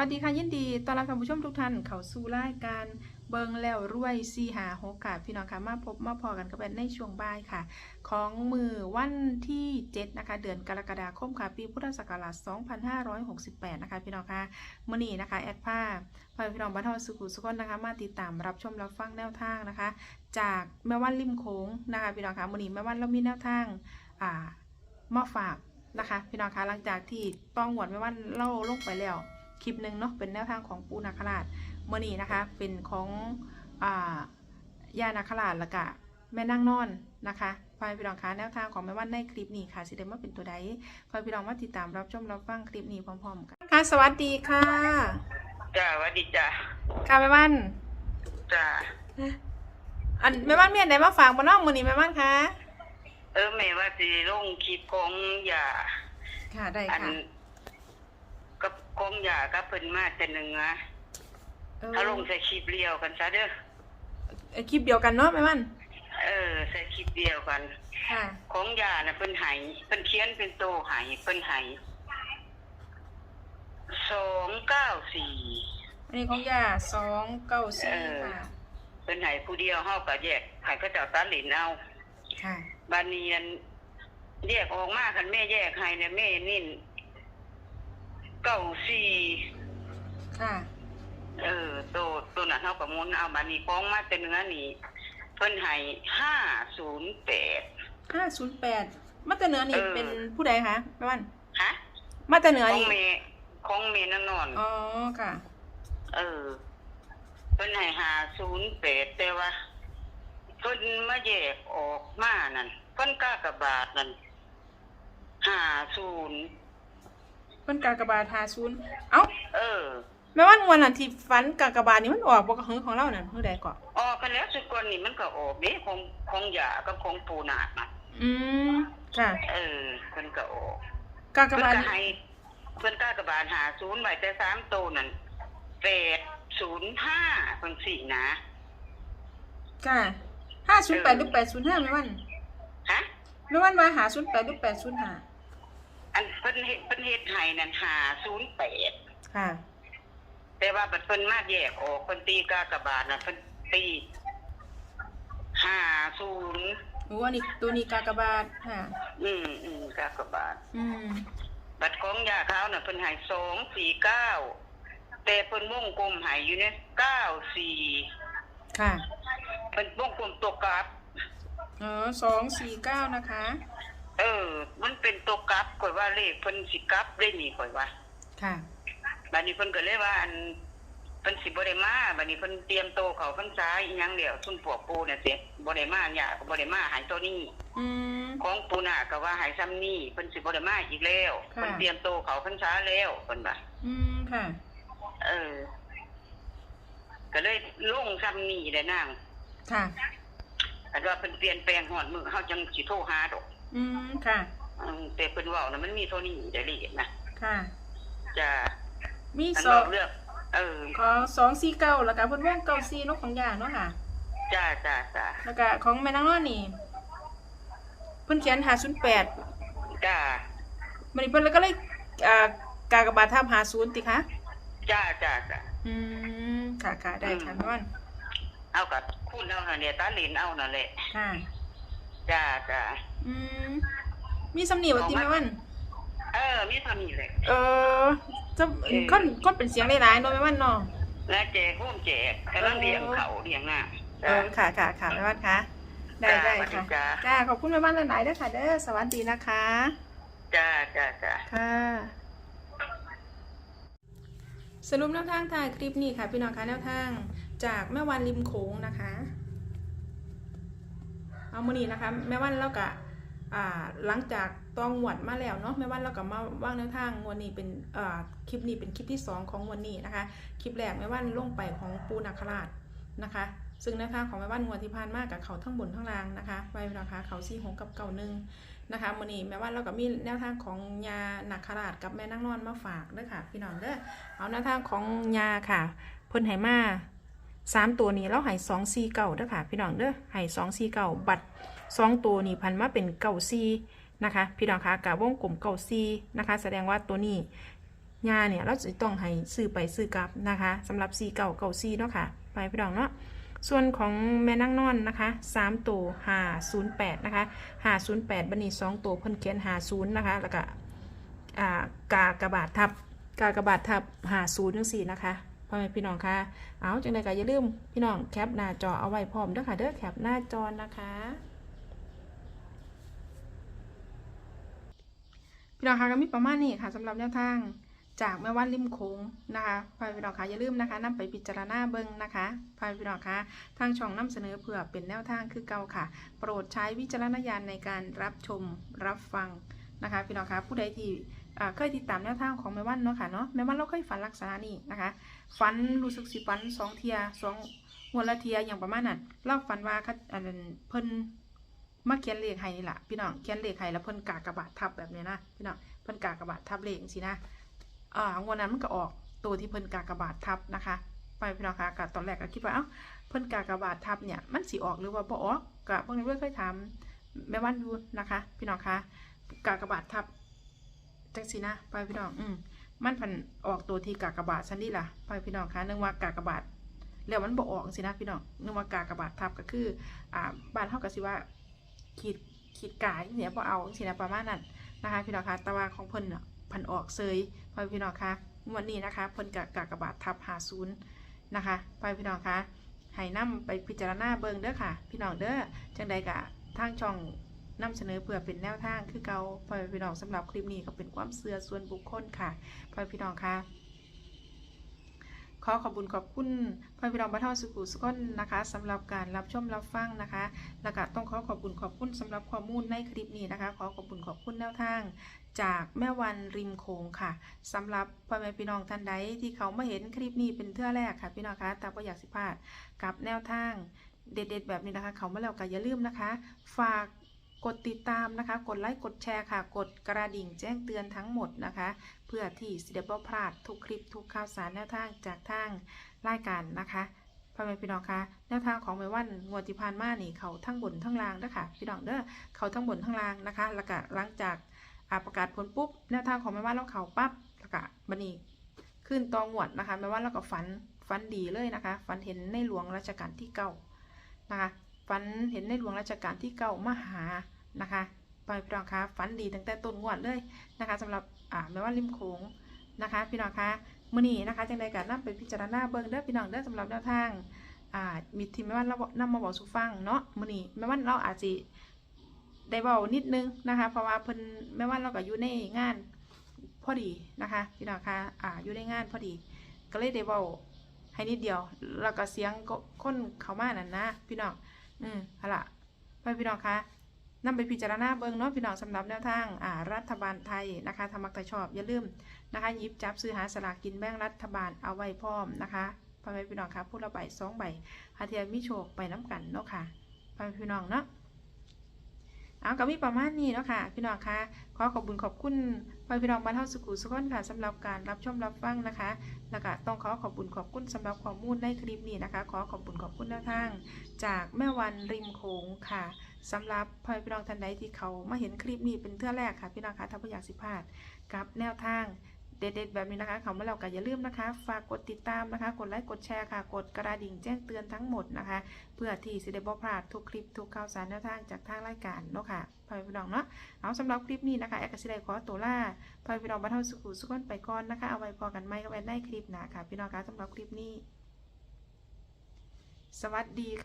วัสดีค่ะยินดีต้อนรับท่านผู้ชมทุกท่านเข้าสู่รายการเบิงแล้วรวยซีหาหกค่ะพี่น้องค่ะมาพบมาพอกันกับเป็นในช่วงบ่ายค่ะ ของมือวันที่7นะคะเดือนกรกฎาคมค่ะปีพุทธศักราช2568นะคะพี่น้องค่ะมื่อนี้นะคะแอดผ้าพาพี่น้องบ้านเฮาสุขุสุขนนะคะ มาติดตามรับชมรับฟังแนวทางนะคะ จากแม่วันริมโค้งนะคะพี่น้องค่ะมื่อนี้แม่วันเรามีแนวทางอ่ามาฝากนะคะ พี่น้องคะหลังจากที่ต้องหวดแม่วันเล่าลงไปแล้ว คลิปหนึ่งเนาะเป็นแนวทางของปูนาคราชเมื่อนี้นะคะเป็นของอ่าย่านาคราชและกะแม่นั่งนอนนะคะพายพี่น้องคะแนวทางของแม่วันในคลิปนี้ค่ะสิเดมาเป็นตัวใดพายพี่น้องมาติดตามรับชมรับฟังคลิปนี้พร้อมๆกันค่ะสวัสดีค่ะจ้าหวัสดีจ้าค่ะแม่วันจ้าอันแม่วันมีอันไหนมาฝากบ้านนอกมือนี้แม่วันคะเออแม่ว่าสิลงคลิปของยาค่ะได้อันค่ะ กับของยากับเพิ่นมาแต่หนึ่งนะเออถ้าลงใส่คลิปเดียวกันซะเด้อเอ่อคลิปเดียวกันเนาะแม่วันเออใส่คลิปเดียวกัน ค่ะ ของยาน่ะเพิ่นใหายเพิ่นเขียนเป็นโตใหายเพิ่นใหายสองเก้าสี่ อันนี้ของย่าสองเก้าสี่เออค่ะ เพิ่นใหายผู้เดียวเฮาก็แยกให้เขาเจ้าตัดหลินเอาค่ะ บานเนียนแยกออกมาคันแม่แยกให้เนี่ยแม่นิ่น เก้าสี่ค่ะ เออตัวตัวนั้นเท่ากับมุนเอาบานี้ฟ้องมาแต่เนื้อนี่เพิ่นให้ห้าศูนย์แปด ห้าศูนย์แปด มาตรเหนือนี่เออ เป็นผู้ใดคะแม่วันฮะมาตรเหนือของนี่เมของเมนั่นนอน อ๋อค่ะ เออ เพิ่นให้ห้าศูนย์แปดแต่ว่าเพิ่นมาแยกออกมานั่นเพิ่นกล้ากระบาดนั่นห้าศูนย์ เพิ่นกากบาทหาศูนย์เอ้าเออ แม่ว่างวันนั้นที่ฝันกากบาทนี่มันออกบ่กระหึงของเรานั่นเพิ่งใดก่อนออกกันแล้วสุดคนนี่มันก็ออกเด้ของของยากับของปูนาดน่ะอืมค่ะเออเพิ่นก็ออกกากเพิ่นบาทก็ให้เพิ่นกล้ากระบาลหาศูนย์ไว้แต่สามโตวนั่นแปดศูนย์ห้าเพิ่นสี่นะ ค่ะห้าศูนย์แปดหรือแปดศูนย์ห้าแม่วันฮะ แม่วันมาหาศูนย์แปดหรือแปดศูนย์ห้า อันเพิ่นเฮ็ดเพิ่นเฮ็ดให้นั่นหาศูนย์แปดค่ะแต่ว่าบัดเพิ่นมาแยกออกเพิ่นตีกากระบาลน่ะเพิ่นตีห้าศูนย์โอ้อันนี้ตัวนี้กากบาทค่ะ อืมอืมกากระบาลอืมบัดของยาขาวน่ะเพิ่นให้สองสี่เก้าแต่เพิ่นวงกลมให้อยู่ในเก้าสี่ค่ะ เพิ่นวงกลมตัวกราฟอ๋อสองสี่เก้านะคะ เออ มันเป็นตัวกราฟข่อยว่าเลขเพิ่นสิกราฟได้นี่ข่อยว่าค่ะ บัดนี้เพิ่นก็เลยว่าอันเพิ่นสิบ่ได้มาบัดนี้เพิ่นเตรียมโตวเขาพรรษาอีหยังเดียวซุ่มพวกปูน่ะสิบ่ได้มาหยาก็บ่ได้มาใหายตัวนี้อืม ของปูน่ะก็ว่าใหายซ้ำนี่เพิ่นสิบ่ได้มาอีกแล้วค่ะ เพิ่นเตรียมโตวเขาพรรษาแล้วเพิ่นว่า อืมค่ะ เออ ก็เลยลงซ้ำนี่ได้นางค่ะ แต่ว่าเพิ่นเปลี่ยนแปลงฮอดมื้อเฮาจังสิโทรหาดอก อืมค่ะ อืมแต่เพิ่นเว้าน่ะมันมีเท่านี้ได้ละเอียดนะค่ะ จ้ามีอันสนอองกเลือกเออขอสองสี่เก้าแล้วก็เพิ่นว่องเก้าสี่นกของยาเนาะค่ะ จ้าจ้าจ้าแล้วก็ของแม่นางนอนนี่ เพิ่นเขียนหาศูนย์แปดจ้ามันนี่เพิ่นแล้วก็เลยอ่ากากบาททับหาศูนย์ติคะจ้าจ้าจ้าอืมค่ะค่ะได้ค่ะแม่วันเอากับคุณเอาน่ะเนี่ยตาหลินเอาน่ะแหละ ค่ะ จ้าจ้าอืมมีสำเนียงว่าติแม่วัน เออ มีเท่านี้เลยเออจะคนคนเป็นเสียงหลายๆเนาะแม่วันเนาะแล้วแจกหุ้มแจกกำลังเลี้ยงเขาเลี้ยงหน้าเออค่ะค่ะค่ะแม่วันคะได้ได้สวัสค่ะจ้า จ้าขอบคุณแม่วันหลายๆเด้อค่ะ เด้อสวัสดีนะคะ จ้าจ้าจ้า ค่ะสรุปแนวทางถ่ายคลิปนี้ค่ะ พี่น้องคะแนวทางจากแม่วันริมโขงนะคะ เอามือนี้นะคะแม่วันเรากะอ่าหลังจากต้องหวดมาแล้วเนาะแม่วันเรากะมาว่างแนวทางวันนี้เป็นอ่าคลิปนี้เป็นคลิปที่สองของวันนี้นะคะ คลิปแรกแม่วันลงไปของปูนาคราชนะคะ ซึ่งแนวทางของแม่วันงวดที่ผ่านมากกับเขาทั้งบนทั้งล่างนะคะไว้นะคะเขาซี่หงกับเก่าหนึ่งนะคะมื้อนี้แม่ว่าเราก็มีแนวทางของยาหนาคราชกับแม่นั่งนอนมาฝากด้อค่ะ พี่น้องเด้อเอาแนวทางของยาค่ะเพิ่นให้มา สามตัวนี้เราให้สองสี่เก่าเด้อค่ะ พี่น้องเด้อให้สองสี่เก่าบัตรสองตัวนี้พันมาเป็นเก่าสี่นะคะ พี่น้องคะกับวงกลมเก่าสี่นะคะ แสดงว่าตัวนี้ยาเนี่ยเราจะต้องให้ซื้อไปซื้อกลับนะคะสำหรับ4เก่าเก่าซีเนาะค่ะ ไปพี่น้องเนาะส่วนของแม่นั่งนอนนะคะ3ตัว508นย์แปดนะคะ508บันนี้2ตัวเพิ่นเขียน50นย์นะคะแล้วก็กากระบาดทับกากระบาดทับ50จังซี่นะคะ พ่อแม่พี่น้องคะเอาจังไดก็อย่าลืมพี่น้องแคปหน้าจอเอาไว้พร้อมด้อค่ะเด้อแคปหน้าจอนะคะพี่น้องคะก็มีประมาณนี้ค่ะสำหรับแนวทางจากแม่ว่านริมโค้งนะคะพายพี่น้องคะอย่าลืมนะคะนำไปพิจารณาเบิ่งนะคะพายพี่น้องคะทางช่องนำเสนอเพื่อเป็นแนวทางคือเก่าค่ะ โปรดใช้วิจารณญาณในการรับชมรับฟัง นะคะพี่น้องคะผู้ใดที่เคยติดตามแนวทางของแม่ว่านเนาะค่ะเนาะแม่ว่านเราเคยฝันลักษณะนี้นะคะฝันรู้สึกสิฝันสองเทียสองหัวละเทียอย่างประมาณนั้นเราฝันว่าอันเพิ่นมาเขียนเลขให้นี่แหละพี่น้องเขียนเลขให้แล้วเพิ่นกากระบาดทับแบบนี้นะพี่น้องเพิ่นกากระบาดทับเลขสินะอ่างวดนั้นมันก็ออกตัวที่เพิ่นกากระบาดทับนะคะ ไปพี่น้องคะกตอนแรกก็คิดว่าเอ้าเพิ่นกากระบาดทับเนี่ยมันสิออกหรือว่าบ่ออกก็เพิ่นเรื่อยเคยถามแม่วันอยู่นะคะ พี่น้องคะ กากระบาดทับจังสินะไปพี่น้องอืมมันพันออกตัวที่กากระบาดซันนี่ล่ะไปพี่น้องคะเนึกว่ากากระบาดแล้วมันบ่ออกสินะพี่น้องเนึกว่ากากระบาดทับก็คืออ่าบ้านเฮาก็สิว่าขีดขีดกายเนี่ยพอเอาสินะประมาณนั้นนะคะพี่น้องคะตะวาของเพิ่นน่ะพันออกเซยพอพี่น้องคะวันนี้นะคะเพิ่นกะกากระบาดทับหาศูนย์นะคะพอพี่น้องคะให้นํไปพิจารณาเบิ่งเด้อค่ะ พี่น้องเด้อจังใดกะทางช่อง นำเสนอเพื่อเป็นแนวทางคือเกาพอพี่น้องสำหรับคลิปนี้ก็เป็นความเชื่อส่วนบุคคลค่ะพอพี่น้องคะขอขอบคุณขอบคุณพ่อพี่น้องบ้านเฮาสุขุสุขนนะคะสำหรับการรับชมรับฟังนะคะแล้วก็ต้องขอขอบคุณขอบคุณสำหรับข้อมูลในคลิปนี้นะคะ ขอขอบคุณขอบคุณแนวทาง จากแม่วันริมโขงค่ะสำหรับพ่อแม่พี่น้องท่านใดที่เขามาเห็นคลิปนี้เป็นเทื่อแรกค่ะพี่น้องคะแต่ก็อยากสิพลาดกับแนวทางเด็ดๆแบบนี้นะคะ เขามาแล้วก็อย่าลืมนะคะ ฝาก กดติดตามนะคะ กดไลค์ กดแชร์ค่ะ กดกระดิ่งแจ้งเตือนทั้งหมดนะคะ เพื่อที่สิเดบพลาดทุกคลิปทุกข่าวสารแนวทางจากทางรายการนะคะพ่อแม่พี่น้องคะแนวทางของแม่วันงวดที่ผ่านมานี่เขาทั้งบนทั้งล่างนะคะพี่น้องเด้อเขาทั้งบนทั้งล่างนะคะ แล้วก็หลังจากประกาศผลปุ๊บแนวทางของแม่วันเราเขาปั๊บแล้วก็บันนี้ขึ้นตองวดนะคะแม่วันเราก็ฝันฝันดีเลยนะคะ ฝันเห็นในหลวงรัชกาลที่เก้านะคะ ฝันเห็นในหลวงรัชกาลที่เก้ามาหานะคะพี่น้องคะฝันดีตั้งแต่ต้นงวดเลยนะคะสำหรับอ่าแม่วันริมโขงนะคะ พี่น้องคะมื่อนี้นะคะจังใดการนำไปพิจารณาเบิ่งเด้อพี่น้องเด้อสำหรับแนวทางอ่ามีทีมแม่วันเรานำมาบอกสู่ฟังเนาะมื่อนี้แม่วันเราอาจจะได้เบานิดนึงนะคะ เพราะว่าเพิ่นแม่วันเราก็อยู่ในงานพอดีนะคะพี่น้องคะอ่าอยู่ในงานพอดี ก็เลยได้เบาให้นิดเดียวแล้วก็เสียงก็คนเข้ามานั่นนะ พี่น้อง อืมเอาล่ะไปพี่น้องคะนำไปพิจารณาเบิ้งเนาะพี่น้องสำหรับแนวทางอ่ารัฐบาลไทยนะคะธรรมักตะชอบอย่าลืมนะคะหยิบจับซื้อหาสลากกินแบ่งรัฐบาลเอาไว้พร้อมนะคะพ่อแม่พี่น้องคะพูดละใบสองใบหาเทียนมิโชคไปน้ำกันเนาะค่ะพ่อแม่พี่น้องเนาะ เอาก็มีประมาณนี้เนาะค่ะ พี่น้องคะขอขอบคุณขอบคุณพ่อพี่น้องบ้านเฮาสุขุสุขนค่ะสำหรับการรับชมรับฟังนะคะ แล้วก็ต้องขอขอบคุณขอบคุณสำหรับข้อมูลในคลิปนี้นะคะ ขอขอบคุณขอบคุณแนวทาง จากแม่วันริมโขงค่ะสำหรับพ่อพี่น้องท่านใดที่เขามาเห็นคลิปนี้เป็นเทื่อแรกค่ะ พี่น้องคะถ้าไม่อยากสิพลาดกับแนวทาง เด็ดๆแบบนี้นะคะเขามาแล้วก็อย่าลืมนะคะ ฝากกดติดตามนะคะ กดไลค์กดแชร์ค่ะ กดกระดิ่งแจ้งเตือนทั้งหมดนะคะ เพื่อที่สิได้บ่พลาดทุกคลิปทุกข่าวสารแนวทางจากทางรายการเนาะค่ะพ่อแม่พี่น้องเนาะเอาสำหรับคลิปนี้นะคะแอคกสิได้ขอตัวล่าพ่อแม่พี่น้องบรรเทาสุขุสุขนไปก่อนนะคะเอาไว้พอกันไหมก็ไว้ในคลิปหน้าค่ะ พี่น้องคะสำหรับคลิปนี้ สวัสดีค่ะ